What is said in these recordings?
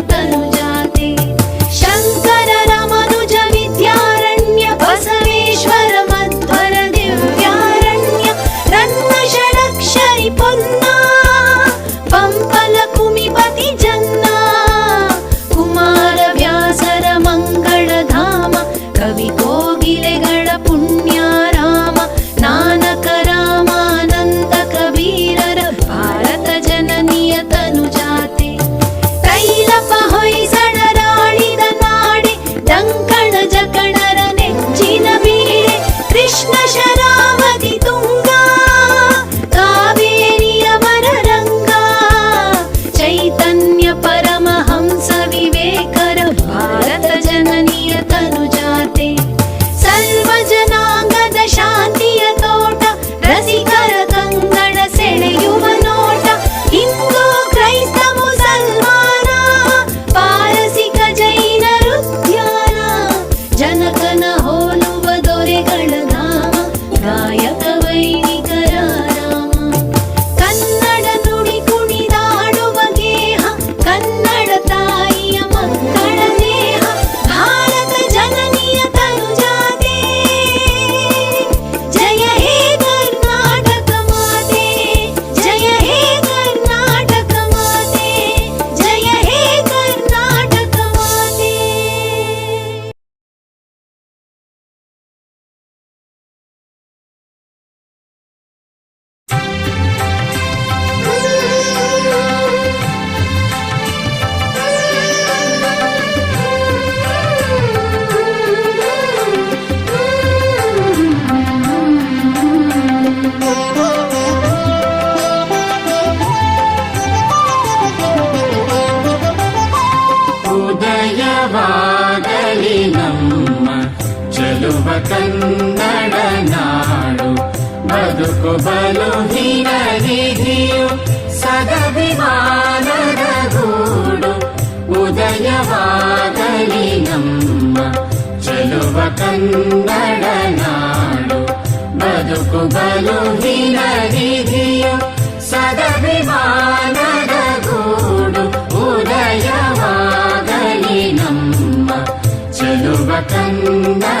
tenía ಚೆಲುವ ಕನ್ನಡ ನಾಡು ಬದುಕು ಬಲು ಹಿರಿಯು ಸದಭಿಮಾನದ ಗೂಡು ಉದಯವಾಗಲಿ ನಮ್ಮ ಚೆಲುವ ಕನ್ನಡ ನಾಡು ಬದುಕು ಬಲು ಹಿರಿಯು ಸದಭಿಮಾನದ ಗೂಡು ಉದಯವಾಗಲಿ ನಮ್ಮ ಚೆಲುವ ಕನ್ನಡ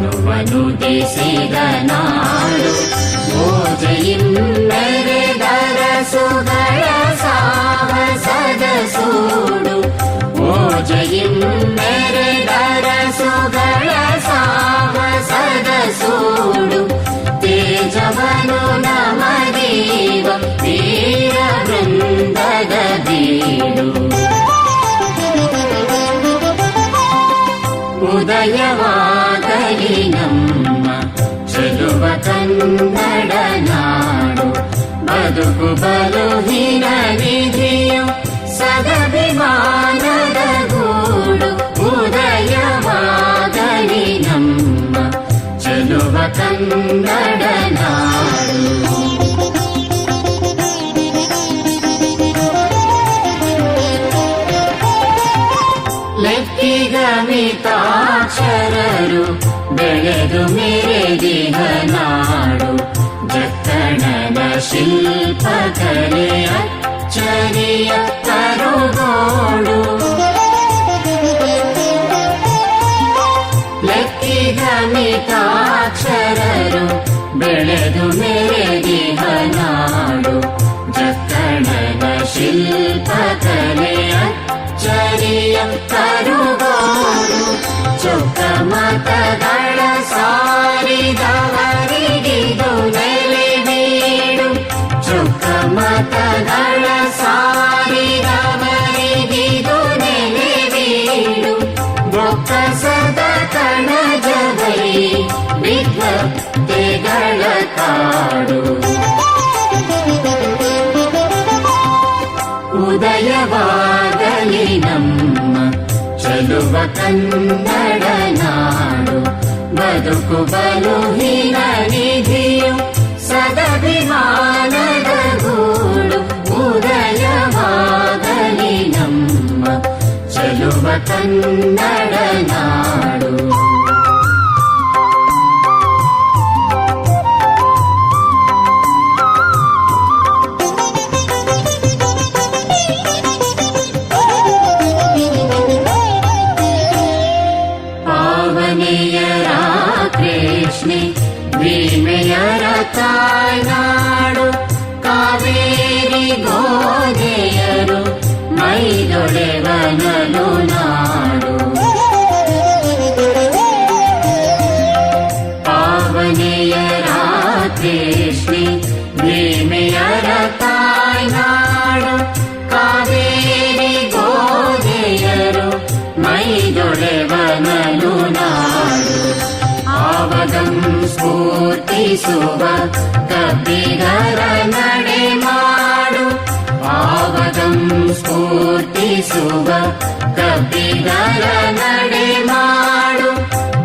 మనువను దేశిదనాడు మోజయిం నరే దరసుగర సా ಕನ್ನಡ ನಾಡು ಬದುಕು ಬಲು ಹಿರಿಯು ಸದಭಿಮಾನದ ಗೂಡು ಉದಯವಾಗಲಿ ನಮ್ಮ ಚೆಲುವ ಕನ್ನಡ ನಾಡು ಲೆಕ್ಕಿಗಮಿತಾಕ್ಷರರು ಬೆಳೆದು ಮೆರೆದಿಹ ನಾಡು ಜಕ್ಕಣನ ಶಿಲ್ಪಕಲೆ ಅಚ್ಚರಿಯ ಕರುಗೋಡು ಲೆಕ್ಕಿಗಮಿತಾಕ್ಷರರು ಬೆಳೆದು ಮೆರೆದಿಹ ನಾಡು ಜಕ್ಕಣನ ಶಿಲ್ಪಕಲೆ ಅಚ್ಚರಿಯ ಕರುಗೋಡು ಚೊಕ್ಕ ಮತಗಳ ವಿಘ್ನತೆಗಳ ಕಾಡು ಉದಯವಾಗಲಿ ನಮ್ಮ ಚಲುವ ಕನ್ನಡ ನಾಡು ಬದುಕು ಬಲು ನಿಧಿಯು ಸದಭಿಮಾನದ ಚೆಲುವ ಕನ್ನಡ ಮೈದೊಡೆವನಲು ನಾಡು ಪಾವನೆಯರ ಕೃಷ್ಣೆ ಭೀಮೆಯರ ತಾಯ್ನಾಡು ಕಾವೇರಿ ಗೋದೆಯರು ಮೈದೊಡೆವನಲು ನಾಡು ಆವಗಂ ಸ್ಫೂರ್ತಿಸುವ ಕಬ್ಬಿಗರ ನಡೆ ಮಾಡು स्फूर्तिषुव कविदलनडे माण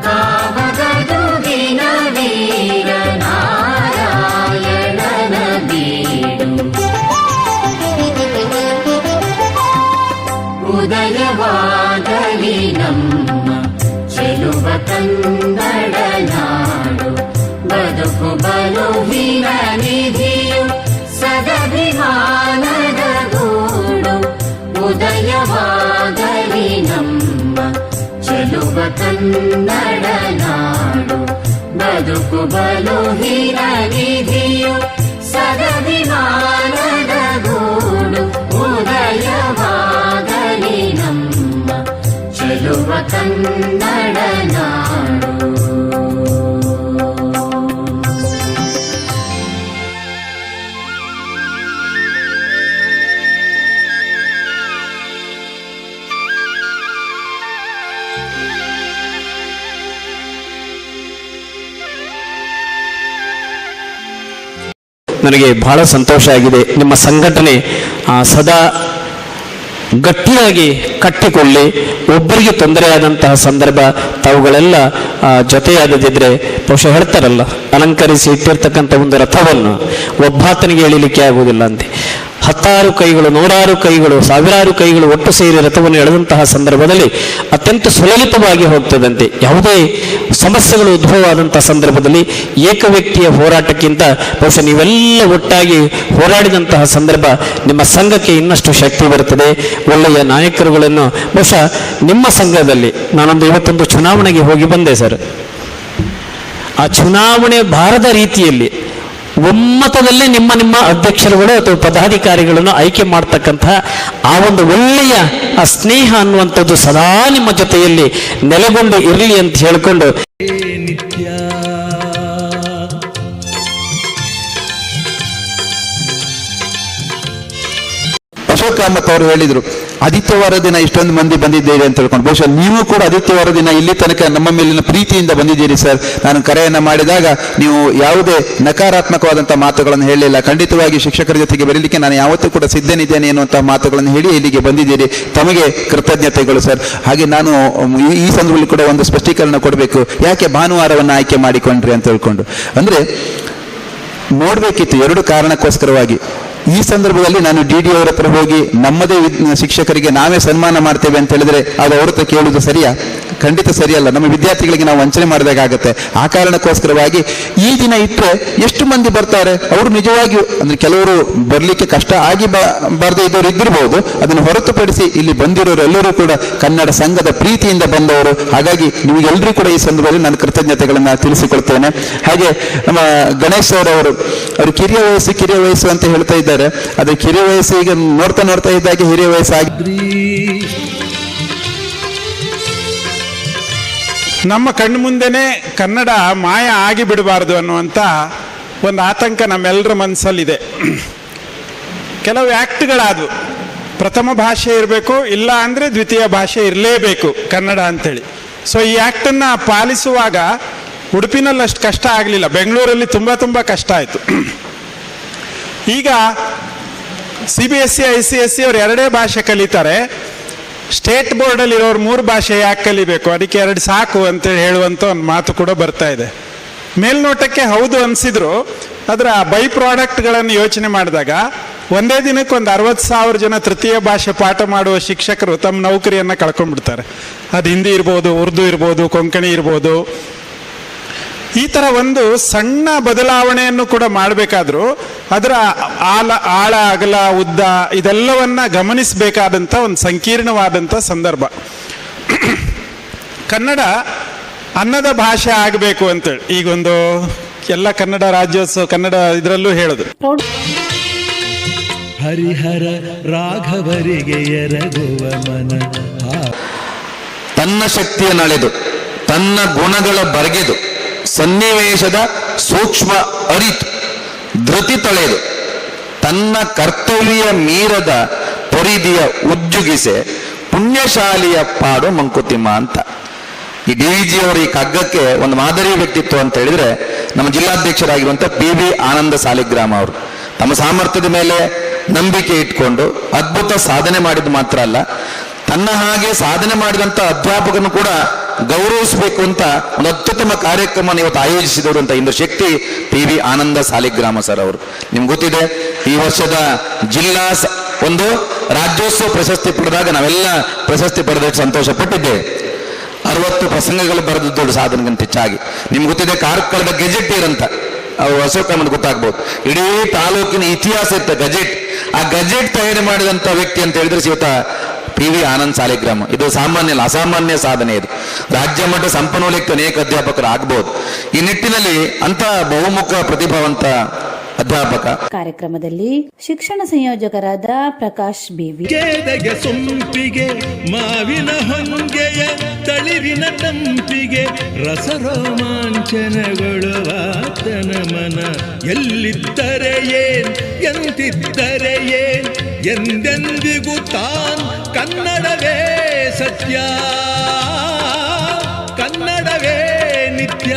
तु विनवीरमारायण नवीरम् उदयवादविनम् शिलुवतम् ಚೆಲುವ ಕನ್ನಡ ನಾಡು ಬದುಕು ಬಲುಹಿನ ನಿಧಿಯು ಸದಭಿಮಾನದ ಗೂಡು ಉದಯವಾಗಲಿ ನಮ್ಮ ಚೆಲುವ ಕನ್ನಡ ನನಗೆ ಬಹಳ ಸಂತೋಷ ಆಗಿದೆ. ನಿಮ್ಮ ಸಂಘಟನೆ ಸದಾ ಗಟ್ಟಿಯಾಗಿ ಕಟ್ಟಿಕೊಳ್ಳಿ. ಒಬ್ಬರಿಗೆ ತೊಂದರೆಯಾದಂತಹ ಸಂದರ್ಭ ತಾವುಗಳೆಲ್ಲ ಜೊತೆಯಾಗದಿದ್ದರೆ ಬಹುಶಃ ಹೇಳ್ತಾರಲ್ಲ, ಅಲಂಕರಿಸಿ ಇಟ್ಟಿರ್ತಕ್ಕಂಥ ಒಂದು ರಥವನ್ನು ಒಬ್ಬಾತನಿಗೆ ಎಳಿಲಿಕ್ಕೆ ಆಗುವುದಿಲ್ಲ ಅಂತೆ. ಹತ್ತಾರು ಕೈಗಳು, ನೂರಾರು ಕೈಗಳು, ಸಾವಿರಾರು ಕೈಗಳು ಒಟ್ಟು ಸೇರಿ ರಥವನ್ನು ಎಳೆದಂತಹ ಸಂದರ್ಭದಲ್ಲಿ ಅತ್ಯಂತ ಸುಲಲಿತವಾಗಿ ಹೋಗ್ತದಂತೆ. ಯಾವುದೇ ಸಮಸ್ಯೆಗಳು ಉದ್ಭವವಾದಂತಹ ಸಂದರ್ಭದಲ್ಲಿ ಏಕ ವ್ಯಕ್ತಿಯ ಹೋರಾಟಕ್ಕಿಂತ ಬಹುಶಃ ನೀವೆಲ್ಲ ಒಟ್ಟಾಗಿ ಹೋರಾಡಿದಂತಹ ಸಂದರ್ಭ ನಿಮ್ಮ ಸಂಘಕ್ಕೆ ಇನ್ನಷ್ಟು ಶಕ್ತಿ ಬರುತ್ತದೆ. ಒಳ್ಳೆಯ ನಾಯಕರುಗಳನ್ನು ಬಹುಶಃ ನಿಮ್ಮ ಸಂಘದಲ್ಲಿ, ನಾನೊಂದು ಇವತ್ತೊಂದು ಚುನಾವಣೆಗೆ ಹೋಗಿ ಬಂದೆ ಸರ್. ಆ ಚುನಾವಣೆ ಬಾರದ ರೀತಿಯಲ್ಲಿ ಒಮ್ಮತದಲ್ಲೇ ನಿಮ್ಮ ನಿಮ್ಮ ಅಧ್ಯಕ್ಷರುಗಳು ಅಥವಾ ಪದಾಧಿಕಾರಿಗಳನ್ನು ಆಯ್ಕೆ ಮಾಡ್ತಕ್ಕಂತಹ ಆ ಒಂದು ಒಳ್ಳೆಯ, ಆ ಸ್ನೇಹ ಅನ್ನುವಂಥದ್ದು ಸದಾ ನಿಮ್ಮ ಜೊತೆಯಲ್ಲಿ ನೆಲೆಗೊಂಡು ಇರಲಿ ಅಂತ ಹೇಳಿಕೊಂಡು ಕಾಮತ್ ಅವರು ಹೇಳಿದ್ರು. ಆದಿತ್ಯವಾರ ದಿನ ಇಷ್ಟೊಂದು ಮಂದಿ ಬಂದಿದ್ದೀರಿ ಅಂತ ಹೇಳ್ಕೊಂಡು ಬಹುಶಃ ನೀವು ಕೂಡ ಆದಿತ್ಯವಾರ ದಿನ ಇಲ್ಲಿ ತನಕ ನಮ್ಮ ಮೇಲಿನ ಪ್ರೀತಿಯಿಂದ ಬಂದಿದ್ದೀರಿ ಸರ್. ನಾನು ಕರೆಯನ್ನು ಮಾಡಿದಾಗ ನೀವು ಯಾವುದೇ ನಕಾರಾತ್ಮಕವಾದಂತಹ ಮಾತುಗಳನ್ನು ಹೇಳಲಿಲ್ಲ. ಖಂಡಿತವಾಗಿ ಶಿಕ್ಷಕರ ಜೊತೆಗೆ ಬರಲಿಕ್ಕೆ ನಾನು ಯಾವತ್ತೂ ಕೂಡ ಸಿದ್ಧನಿದ್ದೇನೆ ಎನ್ನುವಂತಹ ಮಾತುಗಳನ್ನು ಹೇಳಿ ಇಲ್ಲಿಗೆ ಬಂದಿದ್ದೀರಿ. ತಮಗೆ ಕೃತಜ್ಞತೆಗಳು ಸರ್. ಹಾಗೆ ನಾನು ಈ ಸಂದರ್ಭದಲ್ಲಿ ಕೂಡ ಒಂದು ಸ್ಪಷ್ಟೀಕರಣ ಕೊಡಬೇಕು. ಯಾಕೆ ಭಾನುವಾರವನ್ನು ಆಯ್ಕೆ ಮಾಡಿಕೊಂಡ್ರಿ ಅಂತ ಹೇಳ್ಕೊಂಡು ಅಂದ್ರೆ ನೋಡ್ಬೇಕಿತ್ತು ಎರಡು ಕಾರಣಕ್ಕೋಸ್ಕರವಾಗಿ. ಈ ಸಂದರ್ಭದಲ್ಲಿ ನಾನು ಡಿ ಡಿ ಅವರ ಹತ್ರ ಹೋಗಿ ನಮ್ಮದೇ ಶಿಕ್ಷಕರಿಗೆ ನಾವೇ ಸನ್ಮಾನ ಮಾಡ್ತೇವೆ ಅಂತ ಹೇಳಿದ್ರೆ ಅದು ಅವ್ರ ಹತ್ರ ಕೇಳುವುದು ಸರಿಯಾ? ಖಂಡಿತ ಸರಿಯಲ್ಲ. ನಮ್ಮ ವಿದ್ಯಾರ್ಥಿಗಳಿಗೆ ನಾವು ವಂಚನೆ ಮಾಡಬೇಕಾಗತ್ತೆ ಆ ಕಾರಣಕ್ಕೋಸ್ಕರವಾಗಿ ಈ ದಿನ ಇಟ್ಟರೆ ಎಷ್ಟು ಮಂದಿ ಬರ್ತಾರೆ? ಅವರು ನಿಜವಾಗಿಯೂ ಅಂದ್ರೆ ಕೆಲವರು ಬರಲಿಕ್ಕೆ ಕಷ್ಟ ಆಗಿ ಬಾರದೇ ಇದ್ದವರು ಇದ್ದಿರಬಹುದು ಅದನ್ನು ಹೊರತುಪಡಿಸಿ ಇಲ್ಲಿ ಬಂದಿರೋರು ಎಲ್ಲರೂ ಕೂಡ ಕನ್ನಡ ಸಂಘದ ಪ್ರೀತಿಯಿಂದ ಬಂದವರು. ಹಾಗಾಗಿ ನಿಮಗೆಲ್ಲರೂ ಕೂಡ ಈ ಸಂದರ್ಭದಲ್ಲಿ ನಾನು ಕೃತಜ್ಞತೆಗಳನ್ನು ತಿಳಿಸಿಕೊಳ್ತೇನೆ. ಹಾಗೆ ನಮ್ಮ ಗಣೇಶ್ ಸರ್ ಅವರು ಅವರು ಕಿರಿಯ ವಯಸ್ಸು ಕಿರಿಯ ವಯಸ್ಸು ಅಂತ ಹೇಳ್ತಾ ಇದ್ದಾರೆ. ಅದೇ ಕಿರಿಯ ವಯಸ್ಸು ಈಗ ನೋಡ್ತಾ ನೋಡ್ತಾ ಇದ್ದಾಗೆ ಹಿರಿಯ ವಯಸ್ಸು ನಮ್ಮ ಕಣ್ಣು ಮುಂದೆನೇ ಕನ್ನಡ ಮಾಯ ಆಗಿ ಬಿಡಬಾರ್ದು ಅನ್ನುವಂಥ ಒಂದು ಆತಂಕ ನಮ್ಮೆಲ್ಲರ ಮನಸ್ಸಲ್ಲಿದೆ ಕೆಲವು ಆ್ಯಕ್ಟ್ಗಳಾದವು ಪ್ರಥಮ ಭಾಷೆ ಇರಬೇಕು, ಇಲ್ಲ ಅಂದರೆ ದ್ವಿತೀಯ ಭಾಷೆ ಇರಲೇಬೇಕು ಕನ್ನಡ ಅಂಥೇಳಿ ಸೊ ಈ ಆ್ಯಕ್ಟನ್ನು ಪಾಲಿಸುವಾಗ ಉಡುಪಿನಲ್ಲಿ ಅಷ್ಟು ಕಷ್ಟ ಆಗಲಿಲ್ಲ. ಬೆಂಗಳೂರಲ್ಲಿ ತುಂಬ ತುಂಬ ಕಷ್ಟ ಆಯಿತು. ಈಗ C B S C I C S C ಅವ್ರು ಎರಡೇ ಭಾಷೆ ಕಲಿತಾರೆ. ಸ್ಟೇಟ್ ಬೋರ್ಡಲ್ಲಿ ಇರೋರು ಮೂರು ಭಾಷೆ ಯಾಕೆ ಕಲಿಬೇಕು? ಅದಕ್ಕೆ ಎರಡು ಸಾಕು ಅಂತೇಳಿ ಹೇಳುವಂಥ ಒಂದು ಮಾತು ಕೂಡ ಬರ್ತಾ ಇದೆ. ಮೇಲ್ನೋಟಕ್ಕೆ ಹೌದು ಅನಿಸಿದ್ರು ಅದರ ಬೈ ಪ್ರಾಡಕ್ಟ್ಗಳನ್ನು ಯೋಚನೆ ಮಾಡಿದಾಗ ಒಂದೇ ದಿನಕ್ಕೆ ಒಂದು ಅರವತ್ತು ಸಾವಿರ ಜನ ತೃತೀಯ ಭಾಷೆ ಪಾಠ ಮಾಡುವ ಶಿಕ್ಷಕರು ತಮ್ಮ ನೌಕರಿಯನ್ನು ಕಳ್ಕೊಂಡ್ಬಿಡ್ತಾರೆ. ಅದು ಹಿಂದಿ ಇರ್ಬೋದು, ಉರ್ದು ಇರ್ಬೋದು, ಕೊಂಕಣಿ ಇರ್ಬೋದು ಈ ಥರ ಒಂದು ಸಣ್ಣ ಬದಲಾವಣೆಯನ್ನು ಕೂಡ ಮಾಡಬೇಕಾದ್ರೂ ಅದರ ಆಳ ಆಳ ಅಗಲ ಉದ್ದ ಇದೆಲ್ಲವನ್ನ ಗಮನಿಸಬೇಕಾದಂಥ ಒಂದು ಸಂಕೀರ್ಣವಾದಂಥ ಸಂದರ್ಭ. ಕನ್ನಡ ಅನ್ನದ ಭಾಷೆ ಆಗಬೇಕು ಅಂತೇಳಿ. ಈಗೊಂದು ಎಲ್ಲ ಕನ್ನಡ ರಾಜ್ಯೋತ್ಸವ ಕನ್ನಡ ಇದರಲ್ಲೂ ಹೇಳೋದು. ಹರಿಹರ ರಾಘವರಿಗೆ ಎರಗುವ ಮನ. ತನ್ನ ಶಕ್ತಿಯ ನಳೆದು ತನ್ನ ಗುಣಗಳ ಬರಗೆದು ಸನ್ನಿವೇಶದ ಸೂಕ್ಷ್ಮ ಅರಿತು, ಧೃತಿ ತಳೆದು, ತನ್ನ ಕರ್ತವ್ಯ ಮೀರದ ಪರಿಧಿಯ ಉಜ್ಜುಗಿಸೆ ಪುಣ್ಯಶಾಲಿಯ ಪಾಡು ಮಂಕುತಿಮ್ಮ ಅಂತ. ಈ ಡಿ ಜಿ ಅವರ ಈ ಕಗ್ಗಕ್ಕೆ ಒಂದು ಮಾದರಿ ವ್ಯಕ್ತಿತ್ವ ಅಂತ ಹೇಳಿದ್ರೆ ನಮ್ಮ ಜಿಲ್ಲಾಧ್ಯಕ್ಷರಾಗಿರುವಂಥ ಪಿ ಬಿ ಆನಂದ ಸಾಲಿಗ್ರಾಮ ಅವರು. ತಮ್ಮ ಸಾಮರ್ಥ್ಯದ ಮೇಲೆ ನಂಬಿಕೆ ಇಟ್ಕೊಂಡು ಅದ್ಭುತ ಸಾಧನೆ ಮಾಡಿದ್ದು ಮಾತ್ರ ಅಲ್ಲ ತನ್ನ ಹಾಗೆ ಸಾಧನೆ ಮಾಡಿದಂತ ಅಧ್ಯಾಪಕನು ಕೂಡ ಗೌರವಿಸಬೇಕು ಅಂತ ಒಂದು ಅತ್ಯುತ್ತಮ ಕಾರ್ಯಕ್ರಮ ಇವತ್ತು ಆಯೋಜಿಸಿದವರು ಅಂತ ಇಂದು ಶಕ್ತಿ P V Anand Saligrama sir ಅವರು. ನಿಮ್ಗೆ ಗೊತ್ತಿದೆ, ಈ ವರ್ಷದ ಜಿಲ್ಲಾ ಒಂದು ರಾಜ್ಯೋತ್ಸವ ಪ್ರಶಸ್ತಿ ಪಡೆದಾಗ ನಾವೆಲ್ಲ ಪ್ರಶಸ್ತಿ ಪಡೆದಕ್ಕೆ ಸಂತೋಷ ಪಟ್ಟಿದ್ದೆ ಅರವತ್ತು ಪ್ರಸಂಗಗಳು ಬರೆದ ದೊಡ್ಡ ಸಾಧನೆಗಿಂತ ಹೆಚ್ಚಾಗಿ. ನಿಮ್ಗೆ ಗೊತ್ತಿದೆ, ಕಾರ್ಕಳದ ಗೆಜೆಟ್ ಇರಂತ ಅವು ಅಶೋಕ ನಮ್ಗೆ ಗೊತ್ತಾಗ್ಬೋದು. ಇಡೀ ತಾಲೂಕಿನ ಇತಿಹಾಸ ಇತ್ತ ಗಜೆಟ್. ಆ ಗಜೆಟ್ ತಯಾರಿ ಮಾಡಿದಂತ ವ್ಯಕ್ತಿ ಅಂತ ಹೇಳಿದ್ರೆ ಶಿವತ ಪಿ ವಿ ಆನಂದ್ ಸಾಲಿಗ್ರಾಮ. ಇದು ಸಾಮಾನ್ಯ ಅಲ್ಲ ಅಸಾಮಾನ್ಯ ಸಾಧನೆ ಇದು. ರಾಜ್ಯ ಮಟ್ಟ ಸಂಪನ್ಮೂಲಕ್ಕೆ ಅನೇಕ ಅಧ್ಯಾಪಕರು ಆಗ್ಬೋದು. ಈ ನಿಟ್ಟಿನಲ್ಲಿ ಅಂತ ಬಹುಮುಖ ಪ್ರತಿಭಾವಂತ ಅಧ್ಯಾಪಕ. ಕಾರ್ಯಕ್ರಮದಲ್ಲಿ ಶಿಕ್ಷಣ ಸಂಯೋಜಕರಾದ ಪ್ರಕಾಶ್ ಬಿವಿ. ಸೊಂಪಿಗೆ ಮಾವಿನ ಹೊಂಗೆಯ ತಳಿರಿನ ತಂಪಿಗೆ ರಸರೋಮಾಂಚನಗೊಳ್ಳುವಾತನ ಮನ. ಎಲ್ಲಿದ್ದರೆ ಏನ್ ಎಂತಿದ್ದರೆ ಏನ್ ಎಂದೆಂದಿಗೂ ತಾನ್ ಕನ್ನಡವೇ ಸತ್ಯ. ಕನ್ನಡವೇ ನಿತ್ಯ.